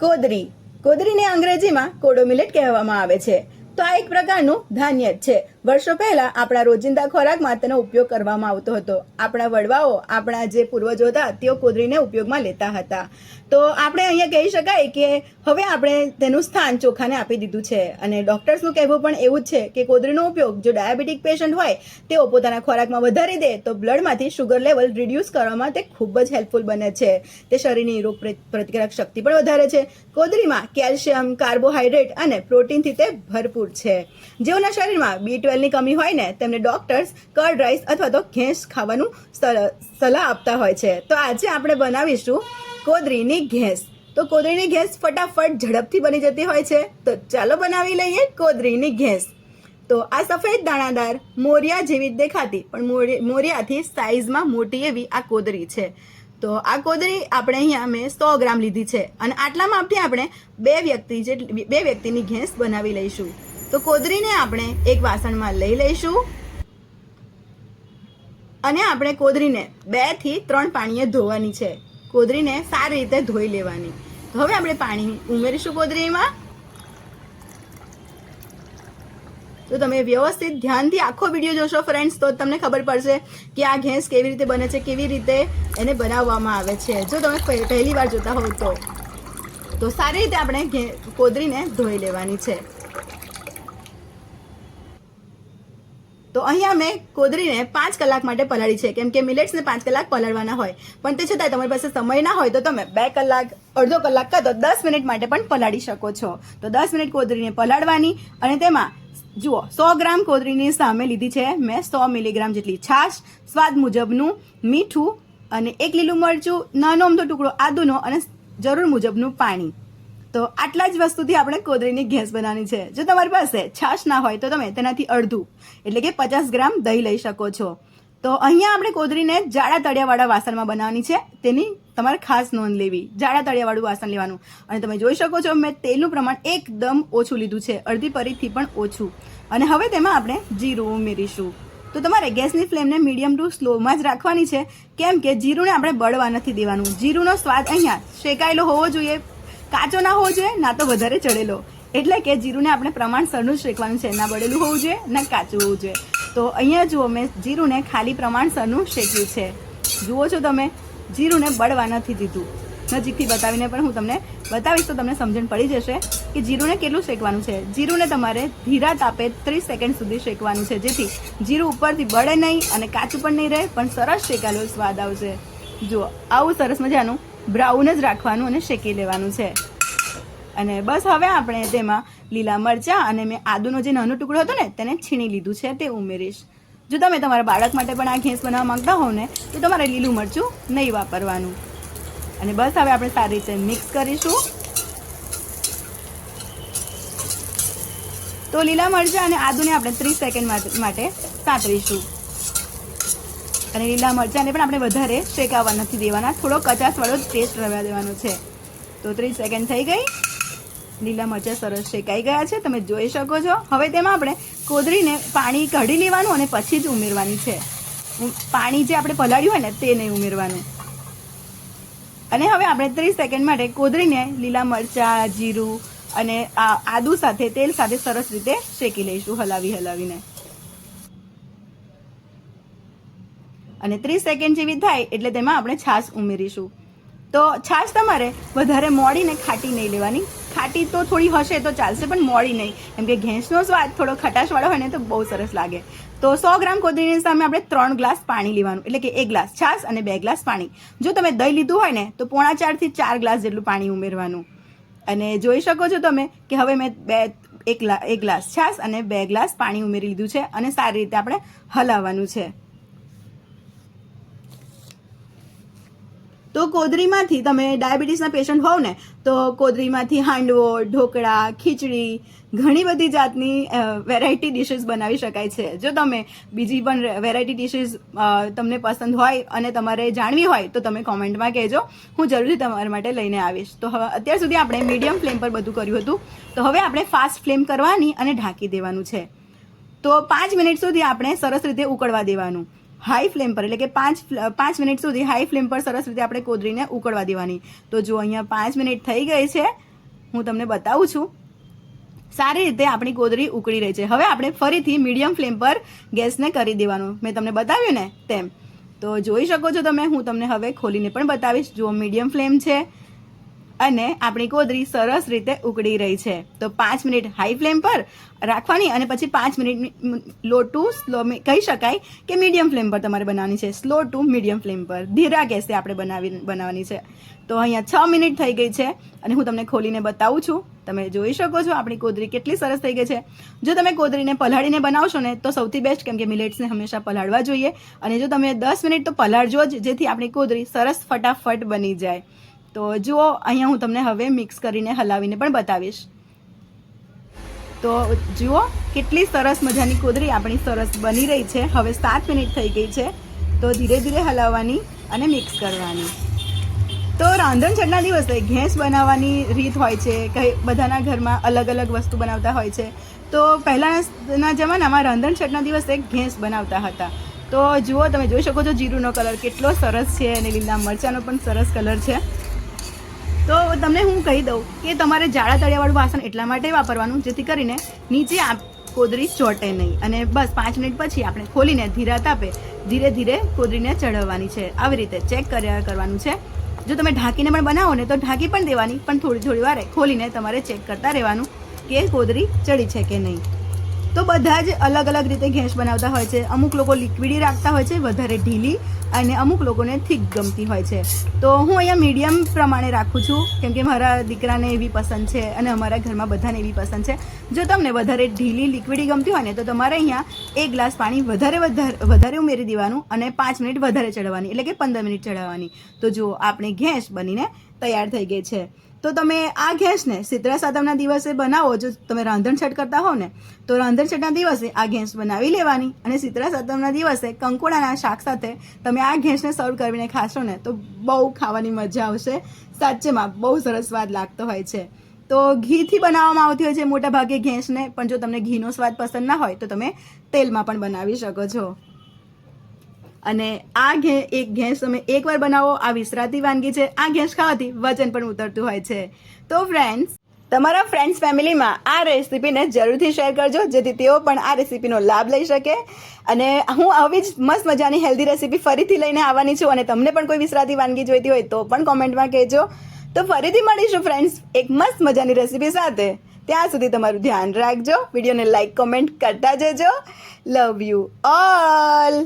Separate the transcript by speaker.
Speaker 1: કોદરી. કોદરીને અંગ્રેજીમાં કોડો મિલેટ કહેવામાં આવે છે. તો આ એક પ્રકારનું ધાન્ય જ છે. વર્ષો પહેલાં આપણા રોજિંદા ખોરાકમાં તેનો ઉપયોગ કરવામાં આવતો હતો. આપણા વડવાઓ, આપણા જે પૂર્વજો હતા, તેઓ કોદરીને ઉપયોગમાં લેતા હતા. તો આપણે અહીંયા કહી શકાય કે હવે આપણે તેનું સ્થાન ચોખાને આપી દીધું છે. અને ડોક્ટર્સનું કહેવું પણ એવું જ છે કે કોદરીનો ઉપયોગ જો ડાયાબિટીક પેશન્ટ હોય, તેઓ પોતાના ખોરાકમાં વધારી દે, તો બ્લડમાંથી શુગર લેવલ રિડ્યુસ કરવામાં તે ખૂબ જ હેલ્પફુલ બને છે. તે શરીરની રોગ પ્રતિકારક શક્તિ પણ વધારે છે. કોદરીમાં કેલ્શિયમ, કાર્બોહાઈડ્રેટ અને પ્રોટીનથી તે ભરપૂર છે. જેઓના શરીરમાં બી ટ્વેલ્વની કમી હોય ને, તેમને ડૉક્ટર્સ કર્ડ રાઈસ અથવા તો ઘેંસ ખાવાનું સલ- સલાહ આપતા હોય છે. તો આજે આપણે બનાવીશું કોદરીની ઘેંસ. તો કોદરીની ઘેંસ ફટાફટ ઝડપથી બની જતી હોય છે. તો ચાલો બનાવી લઈએ કોદરીની ઘેંસ. તો આ સફેદ દાણાદાર મોરિયા જેવી જ દેખાતી, પણ મોરી- મોરિયાથી સાઇઝમાં મોટી એવી આ કોદરી છે. તો આ કોદરી આપણે અહીંયા મેં સો ગ્રામ લીધી છે. અને આટલા માપથી આપણે બે વ્યક્તિ જેટલી, બે વ્યક્તિની ઘેંસ બનાવી લઈશું. તો કોદરીને આપણે એક વાસણમાં લઈ લઈશું. અને આપણે કોદરીને બેથી ત્રણ પાણીએ ધોવાની છે. કોદરીને સારી રીતે ધોઈ લેવાની. તો હવે આપણે પાણી ઉમેરીશું કોદરીમાં. તો તમે વ્યવસ્થિત ધ્યાનથી આખો વીડિયો જોશો ફ્રેન્ડ્સ તો તમને ખબર પડશે કે આ ઘેંસ કેવી રીતે બને છે, કેવી રીતે એને બનાવવામાં આવે છે. જો તમે પહેલી વાર જોતા હોવ તો. સારી રીતે આપણે કોદરીને ધોઈ લેવાની છે. તો અહીંયા મેં કોદરીને પાંચ કલાક માટે પલાળી છે. કેમ કે મિલેટ્સને પાંચ કલાક પલાળવાના હોય. પણ તે છતાંય તમારી પાસે સમય ના હોય તો તમે બે કલાક, અડધો કલાક કાં તો દસ મિનિટ માટે પણ પલાળી શકો છો. તો દસ મિનિટ કોદરીને પલાળવાની અને તેમાં જુઓ, સો ગ્રામ કોદરીની સામે લીધી છે મેં સો મિલીગ્રામ જેટલી છાશ, સ્વાદ મુજબનું મીઠું અને એક લીલું મરચું, નાનો અમથો ટુકડો આદુનો અને જરૂર મુજબનું પાણી. તો આટલા જ વસ્તુથી આપણે કોદરીની ગેસ બનાવવાની છે. જો તમારી પાસે છાશ ના હોય તો તમે તેનાથી અડધું, એટલે કે પચાસ ગ્રામ દહીં લઈ શકો છો. તો અહીંયા આપણે કોદરીને જાડા તળિયાવાળા વાસણમાં બનાવવાની છે. તેની તમારે ખાસ નોંધ લેવી. જાડા તળિયાવાળું વાસણ લેવાનું. અને તમે જોઈ શકો છો, મેં તેલનું પ્રમાણ એકદમ ઓછું લીધું છે. અડધી પરીથી પણ ઓછું. અને હવે તેમાં આપણે જીરું ઉમેરીશું. તો તમારે ગેસની ફ્લેમને મીડિયમ ટુ સ્લોમાં જ રાખવાની છે. કેમ કે જીરુંને આપણે બળવા નથી દેવાનું. જીરુંનો સ્વાદ અહીંયા શેકાયેલો હોવો જોઈએ. કાચો ના હોવો જોઈએ, ના તો વધારે ચડેલો. એટલે કે જીરુંને આપણે પ્રમાણસરનું જ શેકવાનું છે ના બળેલું હોવું જોઈએ, ના કાચું હોવું જોઈએ. તો અહીંયા જુઓ મેં, જીરુંને ખાલી પ્રમાણસરનું શેક્યું છે. જુઓ છો તમે, જીરુંને બળવા નથી દીધું. નજીકથી બતાવીને પણ હું તમને બતાવીશ તો તમને સમજણ પડી જશે કે જીરુંને કેટલું શેકવાનું છે. જીરુંને તમારે ધીરા તાપે ત્રીસ સેકન્ડ સુધી શેકવાનું છે, જેથી જીરું ઉપરથી બળે નહીં અને કાચું પણ નહીં રહે, પણ સરસ શેકાયેલો સ્વાદ આવશે. જુઓ, આવું સરસ મજાનું બ્રાઉન જ રાખવાનું અને શેકી લેવાનું છે. અને બસ હવે આપણે તેમાં લીલા મરચાં અને મેં આદુનો જે નાનો ટુકડો હતો ને, તેને છીણી લીધું છે, તે ઉમેરીશ. જો તમે તમારા બાળક માટે પણ આ ઘેંસ બનાવવા માંગતા હોવ ને, તો તમારે લીલું મરચું નહીં વાપરવાનું. અને બસ હવે આપણે સારી રીતે મિક્સ કરીશું. તો લીલા મરચાં અને આદુને આપણે ત્રીસ સેકન્ડ માટે- સાંતળીશું. અને લીલા મરચાંને પણ આપણે વધારે શેકાવા નથી દેવાના. થોડો કચાસવાળો જ ટેસ્ટ રહેવા દેવાનો છે. તો ત્રીસ સેકન્ડ થઈ ગઈ. લીલા મરચાં સરસ શેકાઈ ગયા છે. તમે જોઈ શકો છો. હવે તેમાં આપણે કોદરીને પાણી કાઢી લેવાનું અને પછી જ ઉમેરવાની છે. પાણી જે આપણે પલાળ્યું હોય ને તે નહીં ઉમેરવાનું. અને હવે આપણે ત્રીસ સેકન્ડ માટે કોદરીને લીલા મરચાં, જીરું અને આદુ સાથે, તેલ સાથે સરસ રીતે શેકી લઈશું હલાવી હલાવીને. અને ત્રીસ સેકન્ડ જેવી થાય એટલે તેમાં આપણે છાશ ઉમેરીશું. તો છાશ તમારે વધારે મોડીને ખાટી નહીં લેવાની. ખાટી તો થોડી હશે તો ચાલશે, પણ મોડી નહીં. કેમ કે ઘેંસનો સ્વાદ થોડો ખટાશવાળો હોય ને તો બહુ સરસ લાગે. તો સો ગ્રામ કોદરીની સામે આપણે ત્રણ ગ્લાસ પાણી લેવાનું, એટલે કે એક ગ્લાસ છાશ અને બે ગ્લાસ પાણી. જો તમે દહીં લીધું હોય ને, તો પોણા ચારથી ચાર ગ્લાસ જેટલું પાણી ઉમેરવાનું. અને જોઈ શકો છો તમે કે હવે મેં બે એક ગ્લાસ છાશ અને બે ગ્લાસ પાણી ઉમેરી લીધું છે અને સારી રીતે આપણે હલાવવાનું છે. તો કોદરીમાંથી તમે ડાયાબિટીસના પેશન્ટ હોવ ને તો કોદરીમાંથી હાંડવો, ઢોકળા, ખીચડી, ઘણી બધી જાતની વેરાયટી ડિશિસ બનાવી શકાય છે. જો તમે બીજી પણ વેરાયટી ડિશિસ તમને પસંદ હોય અને તમારે જાણવી હોય, તો તમે કોમેન્ટમાં કહેજો. હું જરૂરથી તમારા માટે લઈને આવીશ. તો હવે અત્યાર સુધી આપણે મીડિયમ ફ્લેમ પર બધું કર્યું હતું. તો હવે આપણે ફાસ્ટ ફ્લેમ કરવાની અને ઢાંકી દેવાનું છે. તો પાંચ મિનિટ સુધી આપણે સરસ રીતે ઉકળવા દેવાનું. હાઈ ફ્લેમ પર, એટલે કે પાંચ પાંચ મિનિટ સુધી હાઈ ફ્લેમ પર સરસ રીતે આપણે કોદરીને ઉકળવા દેવાની. તો જો અહીંયા પાંચ મિનિટ થઈ ગઈ છે, હું તમને બતાવું છું. સારી રીતે આપણી કોદરી ઉકળી રહી છે. હવે આપણે ફરીથી મીડિયમ ફ્લેમ પર ગેસને કરી દેવાનું. મેં તમને બતાવ્યું ને તેમ. તો જોઈ શકો છો તમે, હું તમને હવે ખોલીને પણ બતાવીશ. જો મીડિયમ ફ્લેમ છે. અને આપણી કોદરી સરસ રીતે ઉકળી રહી છે. તો પાંચ મિનિટ હાઈ ફ્લેમ પર રાખવાની અને પછી પાંચ મિનિટ લો ટુ સ્લો કહી શકાય કે મીડિયમ ફ્લેમ પર તમારે બનાવવાની છે. સ્લો ટુ મીડિયમ ફ્લેમ પર. ધીરા ગેસે આપણે બનાવી, બનાવવાની છે. તો અહીંયા છ મિનિટ થઈ ગઈ છે અને હું તમને ખોલીને બતાવું છું. તમે જોઈ શકો છો આપણી કોદરી કેટલી સરસ થઈ ગઈ છે. જો તમે કોદરીને પલાળીને બનાવશો ને તો સૌથી બેસ્ટ કેમ કે મિલેટ્સને હંમેશા પલાળવા જોઈએ. અને જો તમે દસ મિનિટ તો પલાળજો જ, જેથી આપણી કોદરી સરસ ફટાફટ બની જાય. તો જુઓ, અહીંયા હું તમને હવે મિક્સ કરીને હલાવીને પણ બતાવીશ. તો જુઓ, કેટલી સરસ મજાની કોદરી આપણી સરસ બની રહી છે. હવે સાત મિનિટ થઈ ગઈ છે. તો ધીરે ધીરે હલાવવાની અને મિક્સ કરવાની. તો રાંધણછટના દિવસે ઘેંસ બનાવવાની રીત હોય છે કઈ બધાના ઘરમાં અલગ અલગ વસ્તુ બનાવતા હોય છે. તો પહેલાંના જમાનામાં રાંધણ રાંધણછટના દિવસે ઘેંસ બનાવતા હતા. તો જુઓ, તમે જોઈ શકો છો જીરુંનો કલર કેટલો સરસ છે અને લીલા મરચાંનો પણ સરસ કલર છે. તો તમને હું કહી દઉં કે તમારે જાડા તળિયાવાળું વાસણ એટલા માટે વાપરવાનું, જેથી કરીને નીચે આ કોદરી ચોટે નહીં. અને બસ પાંચ મિનિટ પછી આપણે ખોલીને ધીરા તાપે ધીરે ધીરે કોદરીને ચઢવવાની છે. આવી રીતે ચેક કર્યા કરવાનું છે. જો તમે ઢાંકીને પણ બનાવો ને તો ઢાંકી પણ દેવાની, પણ થોડી થોડી વારે ખોલીને તમારે ચેક કરતા રહેવાનું કે કોદરી ચડી છે કે નહીં. તો બધા જ અલગ અલગ રીતે ઘેંસ બનાવતા હોય છે. અમુક લોકો લિક્વિડી રાખતા હોય છે, વધારે ઢીલી અને અમુક લોકોને થીક ગમતી હોય છે. તો હું અહીંયા મીડિયમ પ્રમાણે રાખું છું, કેમ કે મારા દીકરાને એવી પસંદ છે અને અમારા ઘરમાં બધાને એવી પસંદ છે. જો તમને વધારે ઢીલી લિક્વિડી ગમતી હોય ને, તો તમારે અહીંયા એક ગ્લાસ પાણી વધારે વધારે વધારે ઉમેરી દેવાનું અને પાંચ મિનિટ વધારે ચડવાની, એટલે કે પંદર મિનિટ ચડાવવાની. તો જો આપણે ગેસ બનીને તૈયાર થઈ ગઈ છે. તો તમે આ ગેસને સિદ્રા સાતમના દિવસે બનાવો, જો તમે રાંધણછટ કરતા હો ને, તો રાંધણછટના દિવસે આ ગેસ બનાવી લેવાની અને સિદ્રા સાતમના દિવસે કંકોડાના શાક સાથે તમે આ ગેસને સર્વ કરીને ખાશો ને, તો બહુ ખાવાની મજા આવશે. સાચેમાં બહુ સરસ સ્વાદ લાગતો હોય છે. તો ઘીથી બનાવવામાં આવતી હોય છે મોટાભાગે ગેસને પણ જો તમને ઘીનો સ્વાદ પસંદ ના હોય તો તમે તેલમાં પણ બનાવી શકો છો. અને આ ઘે, એક ઘેંસ તમે એકવાર બનાવો, આ વિસરાતી વાનગી છે, આ ઘેંસ ખાવાથી વજન પણ ઉતરતું હોય છે. તો ફ્રેન્ડ્સ તમારા ફ્રેન્ડ્સ ફેમિલીમાં આ રેસીપીને જરૂરથી શેર કરજો, જેથી તેઓ પણ આ રેસીપીનો લાભ લઈ શકે. અને હું આવી જ મસ્ત મજાની હેલ્ધી રેસીપી ફરીથી લઈને આવવાની છું અને તમને પણ કોઈ વિસરાતી વાનગી જોઈતી હોય તો પણ કોમેન્ટમાં કહેજો. તો ફરીથી મળીશું ફ્રેન્ડ્સ એક મસ્ત મજાની રેસીપી સાથે. ત્યાં સુધી તમારું ધ્યાન રાખજો, વિડીયોને લાઈક કોમેન્ટ કરતા જજો. Love you all